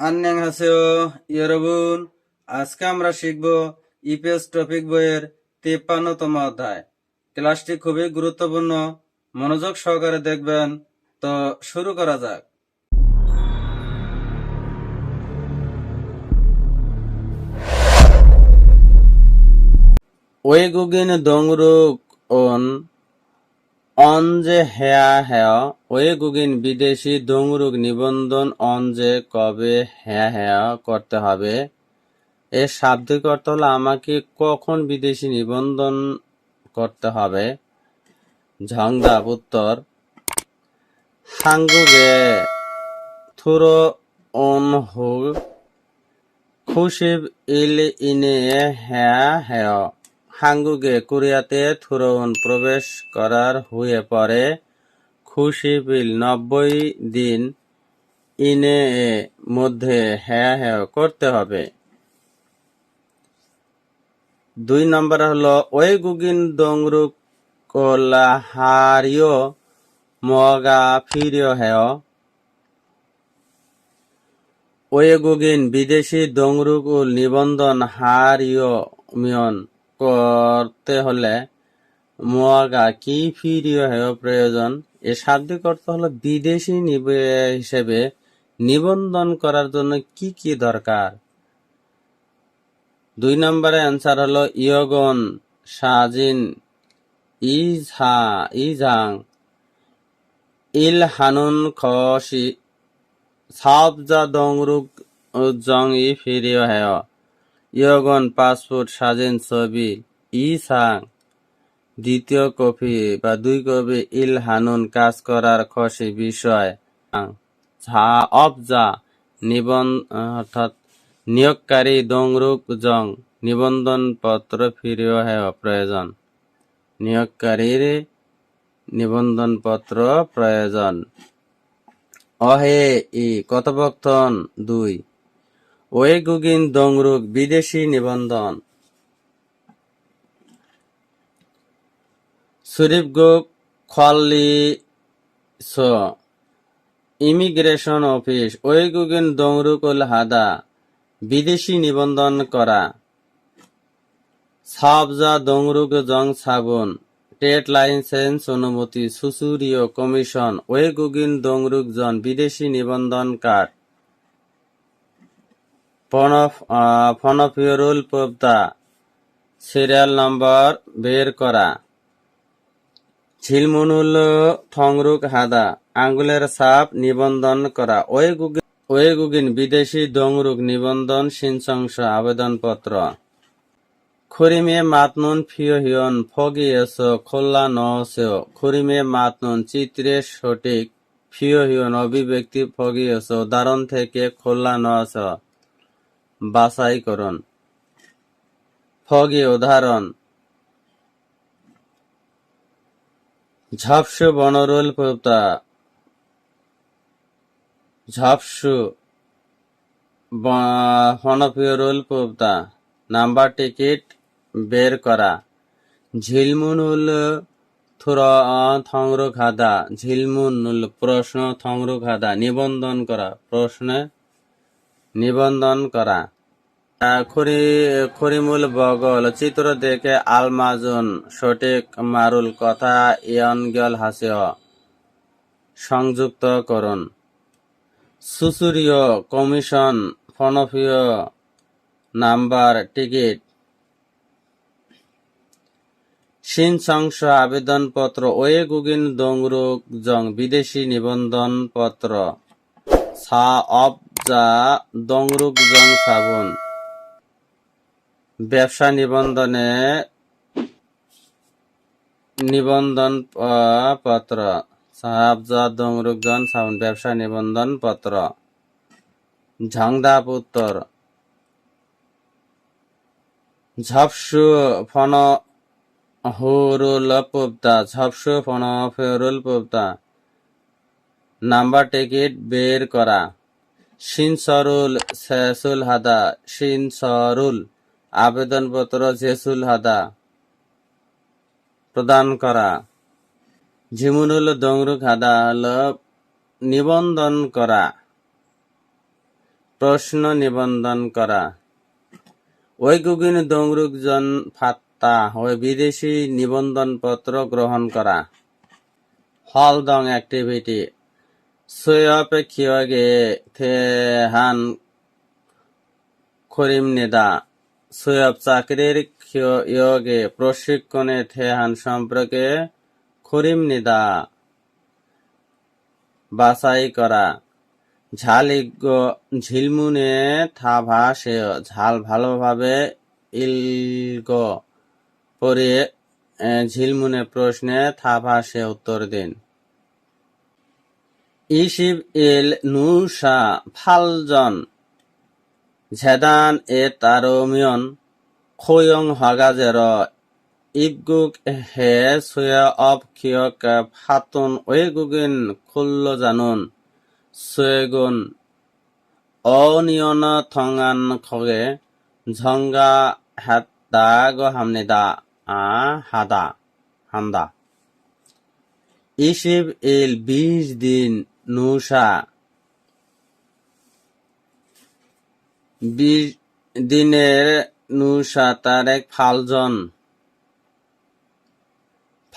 আন্যাং হাসেও ইয়রবুন আজকে আমরা শিখব ইপিএস টপিক বইয়ের তিপ্পান্নতম অধ্যায় ক্লাসটি খুবই গুরুত্বপূর্ণ মনোযোগ সহকারে দেখবেন তো শুরু করা যাক ওয়েগুগিন দংরুক অন অনজে হেয়া হেয়া ওয়েগুগিন বিদেশি দংরুক নিবন্ধন অনজে কবে হ্যাঁ হ্যাঁ করতে হবে? এর শাব্দিক অর্থ হলো আমাকে কখন বিদেশি নিবন্ধন করতে হবে? ঝংদাব উত্তর। হাঙ্গুগে থুরো অন হু খুশিব ইল ইনে হ্যাঁ হ্যাঁ। হাঙ্গুগে কোরিয়াতে থুরন প্রবেশ করার হয়ে পরে খুশিবিল নব্বই দিন ইনে মধ্যে হ্যাঁ হ্যাঁ করতে হবে। দুই নম্বর হলো, ওই গুগিন দংরুক কোলা হারিও মগা ফিরিও হ্যাঁ। ওয়েগুগিন বিদেশি দংরুকুল নিবন্ধন হারিও মিয়ন। করতে হলে মোয়াগা কি ফিরিও হেয় প্রয়োজন? এ শাব্দিক অর্থ হলো বিদেশি হিসেবে নিবন্ধন করার জন্য কি কি দরকার? দুই নম্বরে অ্যান্সার হলো ইয়গন, সাজিন ইজহা ইজাং ইল হানুন খসি, সাবজা দংরুক জং, ই ফিরিও হেয়। ইয়গন পাসপোর্ট স্বাধীন ছবি ই সাং দ্বিতীয় কপি বা দুই কপি ইল হানুন কাজ করার খসি বিষয়। অর্থাৎ নিয়োগকারী দংরুক জং নিবন্ধন পত্র ফিরিও হেয় প্রয়োজন। নিয়োগকারীর নিবন্ধন পত্র প্রয়োজন। অহে ই, কথোপকথন দুই। ওয়েগুগিন দংরুক বিদেশি নিবন্ধন। সুরিপগুক খলি স, ইমিগ্রেশন অফিস, ওয়েগুগিন দংরুকুল হাদা, বিদেশি নিবন্ধন করা। সাবজা দংরুক জং সাবুন ট্রেড লাইসেন্স অনুমতি, সুসুরীয় কমিশন, ওয়েগুগিন দংরুক জন বিদেশি নিবন্ধন কার্ড ফনফিয়রুল পোপ্তা সিরিয়াল নম্বর বের করা। ঝিলমুনুল থংরুক হাদা, আঙ্গুলের ছাপ নিবন্ধন করা। ওয়েগুগিন ওয়েগুগিন বিদেশি দংরুক নিবন্ধন সিনসংস আবেদনপত্র। খরিমে মাতনুন ফিও হিয়ন, ফগি এসো, খোল্লা নহসেও খরিমে মাতনুন চিত্রে সঠিক ফিও হিয়ন, অভিব্যক্তি ফগি এসো উদাহরণ থেকে খোল্লা নহস বাছাই করুন। ফগি উদাহরণ। ঝাপসু বনরুল পোতা। ঝাপসু ফনফিয়রুল পোতা। নাম্বার টিকিট বের করা। ঝিলমুনুল থুর থংরু খাদা ঝিলমুনুল প্রশ্ন থংরু খাদা নিবন্ধন করা। প্রশ্নে নিবন্ধন করা। খরি, খরিমুল বগল, চিত্র দেখে আলমাজুন, সঠিক মারুল কথা ইয়নগল হাসিও সংযুক্ত করুন। সুসুরীয় কমিশন ফনফীয় নাম্বার টিকিট। সিন সংস আবেদনপত্র ওয়ে গুগিন দংরুক জং বিদেশি নিবন্ধন সা, অব, যা দংরুক জং সাবুন ব্যবসা নিবন্ধনে নিবন্ধন পত্র। সাহাবজা দংরুক জন সাবুন ব্যবসা নিবন্ধন, পত্র। ঝংদাপ উত্তর। ঝপসু, ফন হুরুল পোপ্তা ঝপসু, ফন ফেরুল পোপ্তা নাম্বার টিকিট বের করা। সিনসরুল শেসুল হাদা সিনসরুল আবেদনপত্র জেসুল হাদা প্রদান করা। ঝিমুনুল দংরুক হাদা হল নিবন্ধন করা। প্রশ্ন নিবন্ধন করা। ওই ঐগুগিন দংরুক জন ফাত্তা ও বিদেশি নিবন্ধনপত্র গ্রহণ করা। হল দং অ্যাক্টিভিটি সুয়পেক্ষিয়গে থেহান করিম নেদা সুয়ব চাকরির ইয়গে প্রশিক্ষণে থেহান সম্পর্কে করিম নিদা বাছাই করা ঝালিগ্য ঝিলমুনে থাভা সে ঝাল ভালোভাবে ইলগ পরে ঝিলমুনে প্রশ্নে থাভা সে উত্তর দিন ইসিব ইল নুসা ফালজন ঝেদান এ তারমিয়ন খৈয়ং হাগাজের ইবগুক হে সুয়া অব কিয়ক ফাতুন ওয়েগুগিন খুল্ল জানুন সুয়েগুন অনিয়ন থঙান খগে ঝঙ্গা হাত্তা গ হামনিদা আ হাদা হামদা। ইসিব ইল বিশ দিন নুসা। বিশ দিনের নুসা তারেক ফালজন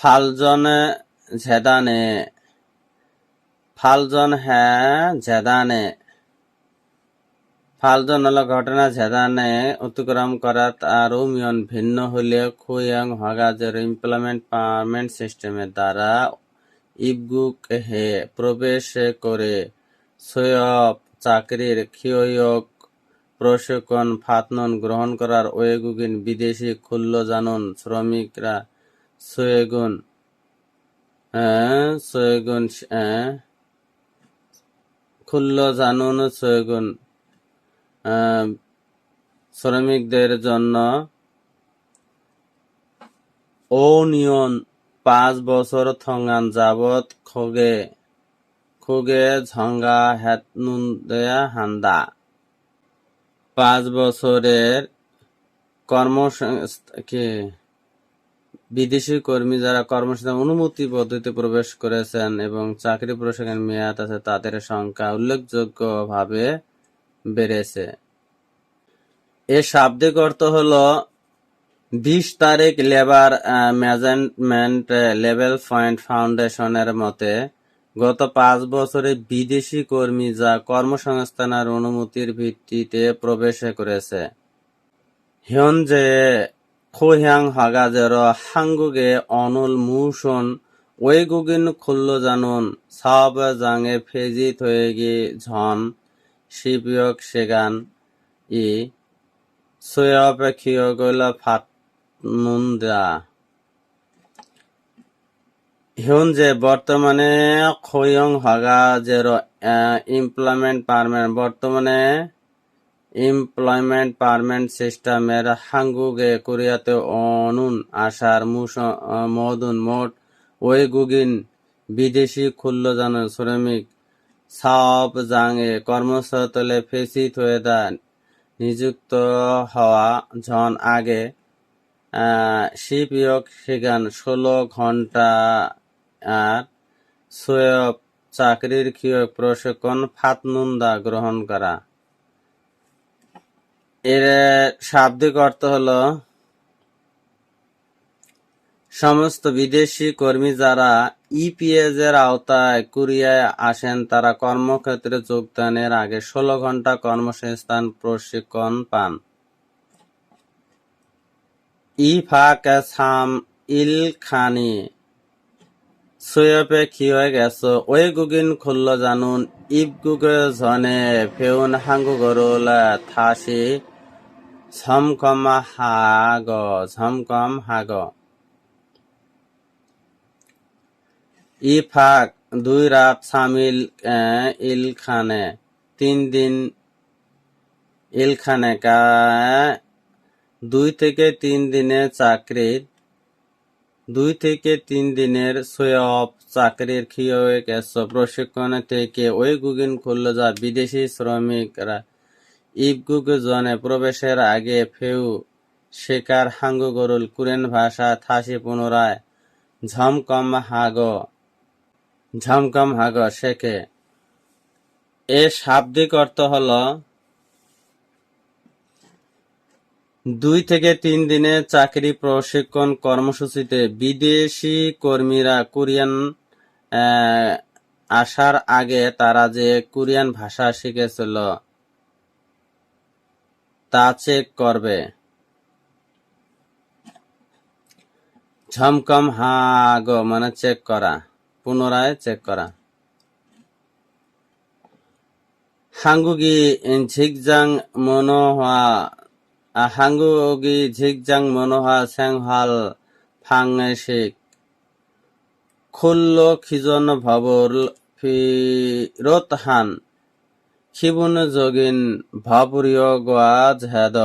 ফালজনে ঝেদানে ফালজন হ্যাঁ ঝেদানে ফালজন হলো ঘটনা ঝেদানে অতিক্রম করা তার মিয়ন ভিন্ন হলেও খুয়াং হগাজের ইমপ্লয়মেন্ট পারমেন্ট সিস্টেমের দ্বারা ইবগুক হে প্রবেশ করে, সৈয়ব চাকরির খিয়ক প্রশিক্ষণ ফাতনন গ্রহণ করার ওয়েগুগিন বিদেশি খুল্ল জানুন শ্রমিকরা সোয়েগুন সোয়েগুন খুল্ল জানুন সোয়েগুন শ্রমিকদের জন্য অনিয়ন পাঁচ বছর থঙ্গান যাবত খোগে, খুগে ঝঙ্গা হেতনুন দেয়া হান্দা। পাঁচ বছরের কর্মসংস্থাকে বিদেশি কর্মী যারা কর্মসংস্থান অনুমতি পদ্ধতিতে প্রবেশ করেছেন এবং চাকরি প্রশিক্ষণ মেয়াদ আছে, তাদের সংখ্যা উল্লেখযোগ্যভাবে বেড়েছে। এর শাব্দিক অর্থ হল বিশ তারিখ লেবার ম্যানেজমেন্ট লেভেল পয়েন্ট ফাউন্ডেশনের মতে, গত পাঁচ বছরে বিদেশি কর্মী যা কর্মসংস্থানের অনুমতির ভিত্তিতে প্রবেশ করেছে। হিয়নজে খোহ্যাং হাগাজের হাঙ্গুগে অনল মূষণ ওয়েগুগিন খুল্ল জানুন সব জাঙে ফেজি থয়েগি ঝন শিপিয়ক সেগান ই সৈয়প খিয়গল ফাট নন্দা। হিউনজে বর্তমানে খয়ং হাগা জেরো ইমপ্লয়মেন্ট পারমেন্ট বর্তমানে ইমপ্লয়মেন্ট পারমেন্ট সিস্টেমের হাঙ্গুগে কোরিয়াতে অনুন আসার মদুন মোট ওই গুগিন বিদেশি খুল্লজান শ্রমিক সব জাঙে কর্মস্থলে ফেসি থয়েদা নিযুক্ত হওয়া জন আগে শিপইয়ক সেগান ষোলো চাকরির কিয়ক প্রশিক্ষণ ফাতনুন্দা গ্রহণ করা। এর শাব্দিক অর্থ হলো, সমস্ত বিদেশি কর্মী যারা ইপিএস এর আওতায় কোরিয়ায় আসেন, তারা কর্মক্ষেত্রে যোগদানের আগে ষোলো ঘণ্টা কর্মসংস্থান প্রশিক্ষণ পান। ইফাক সাম ইল খানি সুয়পে খিয়ে গেছো ওই গুগিন খুল্ল জানুন ইবগুগে জনে ফেউন হাঙ্গু গরুলা থাসি ঝমকম হাগ ঝমকম হাগ। ইফাক দুই রাত সামিল আহ, ইলখানে তিন দিন ইলখানে কা দুই থেকে তিন দিনের চাকরির, দুই থেকে তিন দিনের সোয়ব চাকরির গেছো প্রশিক্ষণ থেকে ওই গুগিন খুলল যা বিদেশি শ্রমিকরা ইবগুগ জনে প্রবেশের আগে ফেউ শেখার হাঙ্গু গরুল কুরেন ভাষা থাসি পুনরায় ঝমকম হাগ ঝমকম হাগ শেখে। এর শাব্দিক অর্থ হল দুই থেকে তিন দিনের চাকরি প্রশিক্ষণ কর্মসূচিতে বিদেশি কর্মীরা কোরিয়ান আহ, আসার আগে তারা যে কোরিয়ান ভাষা শিখেছিল তা চেক করবে ঝমকম হাগ মানে চেক করা পুনরায় চেক করা 한국이 직장 문화 হাঙ্গুগি ঝিকজাং মনোহা স্যাংহাল ফাংশিক খুল্ল খিজন ভবর ফিরত হান। খিবুন যোগিন ভাবরীয় গোয়া ঝেদ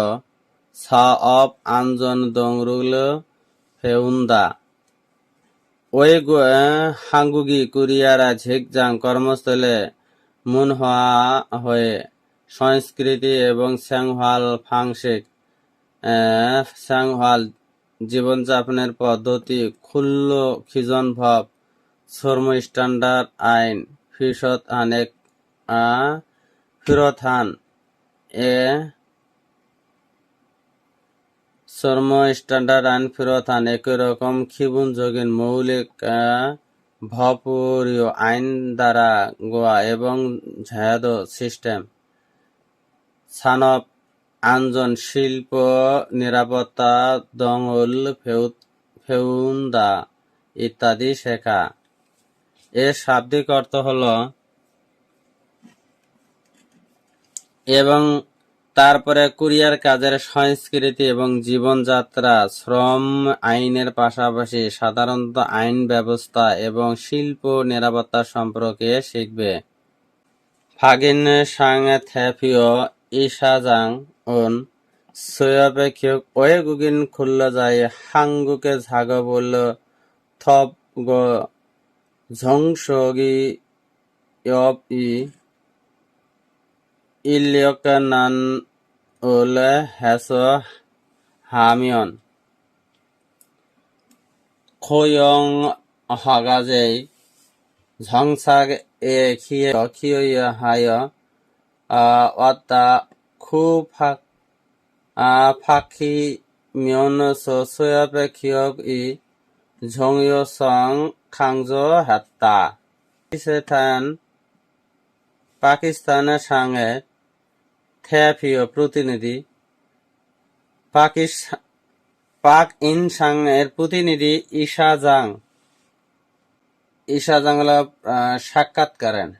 সা অপ আঞ্জন দংরুল ফেউন্দা। ওই হাঙ্গুগি কুরিয়ারা ঝিকজাং কর্মস্থলে মুনহা হয়ে। সংস্কৃতি এবং স্যাংহাল ফাংশিক স্যাংহাল জীবনযাপনের পদ্ধতি, খুল্ল খিজন ভব, শ্রম স্ট্যান্ডার্ড আইন ফিরত আনেক ফিরথান এ, শ্রম স্ট্যান্ডার্ড আইন ফিরতান একই রকম খিবুন যোগিন মৌলিক ভপরীয় আইন দ্বারা গোয়া এবং ঝায়াদ সিস্টেম। সানব আঞ্জন শিল্প, নিরাপত্তা দঙ্গল ফেউন্দা ইত্যাদি শেখা। এর শাব্দিক অর্থ হলো এবং তারপরে কুরিয়ার কাজের সংস্কৃতি এবং জীবনযাত্রা, শ্রম আইনের পাশাপাশি সাধারণত আইন ব্যবস্থা এবং শিল্প নিরাপত্তা সম্পর্কে শিখবে। ফাগিন সাং থেফিও ইসাজাং উন 소여백혁 외국인 근로자의 한국에 작업을 톱고 정석이 옆이 인력난을 해서 하면 고용허가제의 정착에 기여, 기여하여 아, 왔다 쿠팍 아, 파키면서 소협의 기업이 정요성 강조했다. পাকিস্তান পাকিস্তানের সঙ্গে থেফিও প্রতিনিধি পাকিস্তান পাক ইন সাংয়ের প্রতিনিধি ঈশা জাং ঈশা জাং হলো আহ, সাক্ষাৎ করেন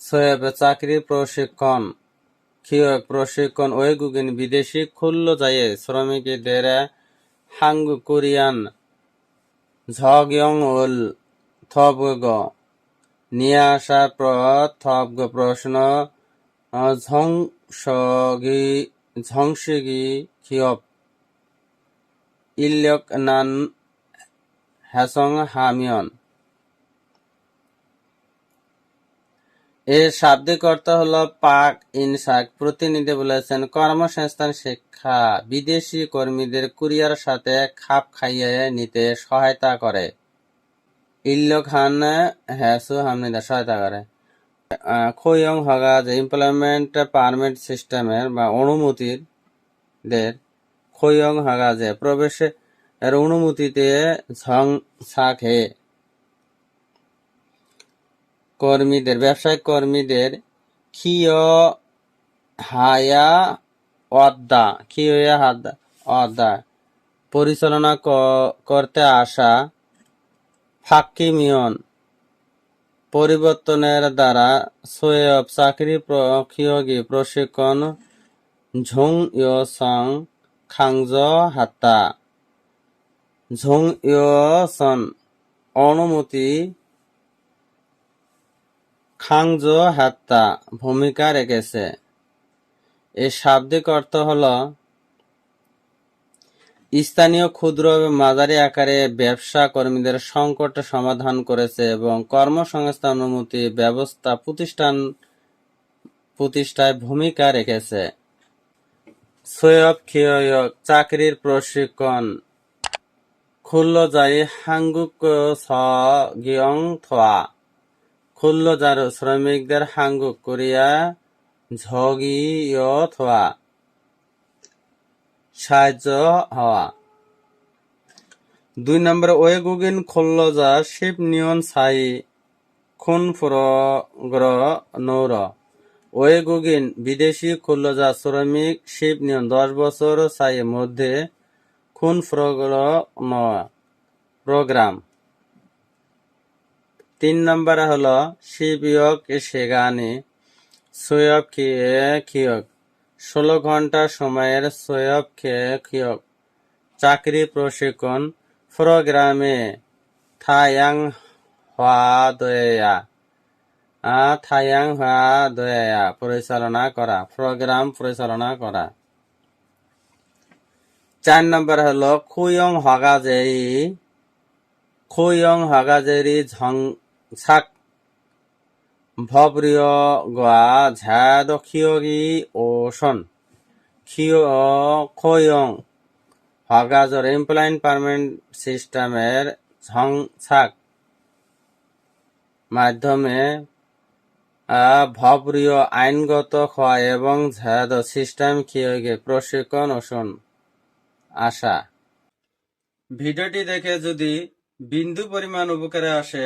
সোয়েব চাকরি প্রশিক্ষণ কিয়ক প্রশিক্ষণ ওয়েগুগিন বিদেশি খুল্ল যায় শ্রমিকদের হাঙ্গু কোরিয়ান ঝগয়ং উল থবগ। নিয়ে আসার পর থবগ প্রশ্ন আহ, ঝংসগি ঝংসিগি খিয়ব ইল্যক নান হ্যাসং হামিয়ন। এর শাব্দিক অর্থ হলো পাক, ইনসাক। প্রতিনিধি বলেছেন, কর্মসংস্থান, শিক্ষা, বিদেশি কর্মীদের কুরিয়ার সাথে খাপ খাইয়ে নিতে সহায়তা করে। ইল্লো খান হ্যাসু হামনিদা, সহায়তা করে। খৈয়ং হগা যে এমপ্লয়মেন্ট পারমিট সিস্টেমের বা অনুমতির দের খৈয়ং হগা যে প্রবেশের অনুমতিতে ঝং সাখে। কর্মীদের, ব্যবসায়িক কর্মীদের হায়া অদ্দা পরিচালনা করতে আসা ফাক্কি মিয়ন পরিবর্তনের দ্বারা সোয়েব চাকরি প্রয়োগী প্রশিক্ষণ ঝং ইয় সং খাংজ হাত্তা। ঝং ইয় সন অনুমতি খাংজ হাত্তা ভূমিকা রেখেছে। এর শাব্দিক অর্থ হল, স্থানীয় ক্ষুদ্র এবং মাঝারি আকারে ব্যবসা কর্মীদের সংকট সমাধান করেছে এবং কর্মসংস্থান অনুমতি ব্যবস্থা প্রতিষ্ঠান, প্রতিষ্ঠায় ভূমিকা রেখেছে। সোয়ব খিয়ক চাকরির প্রশিক্ষণ খুল্লজাই হাঙ্গুক সগিয়ং থোয়া। খুল্লজার শ্রমিকদের হাঙ্গুক কোরিয়া ঝগিয় থোয়া। সাহায্য হওয়া। দুই নম্বরে, ওয়েগুগিন খোল্লজা শিব নিয়ন সাই খুন ফুরগ্র নৌর। ওয়েগুগিন বিদেশি খোল্লজা শ্রমিক শিব নিয়ন দশ বছর সাই মধ্যে খুন ফুরগ্র প্রোগ্রাম। তিন নম্বরে হলো শিবয়ক সেগানি সৈয়ব খিয়ক ষোলো ঘণ্টা সময়ের সৈয়ব খিয়ক চাকরি প্রশিক্ষণ প্রোগ্রামে থায়াং হওয়া দয়া। থায়াং হওয়া দয়া। পরিচালনা করা, প্রোগ্রাম পরিচালনা করা। চার নম্বর হলো, খুয়ং হগাজেই খুয়ং হগাজেরি ঝংসাক ভব্রিয় গোয়া ঝাদ খিয়গি ওশন খিয় খয়ং হগাজর এমপ্লয়েন্ট পারমানেন্ট সিস্টেমের ঝংসাক মাধ্যমে আহ, ভব্রিয় আইনগত হওয়া এবং ঝাদ সিস্টেম খিয়গে প্রশিক্ষণ ওষুন আশা। ভিডিওটি দেখে যদি বিন্দু পরিমাণ উপকারে আসে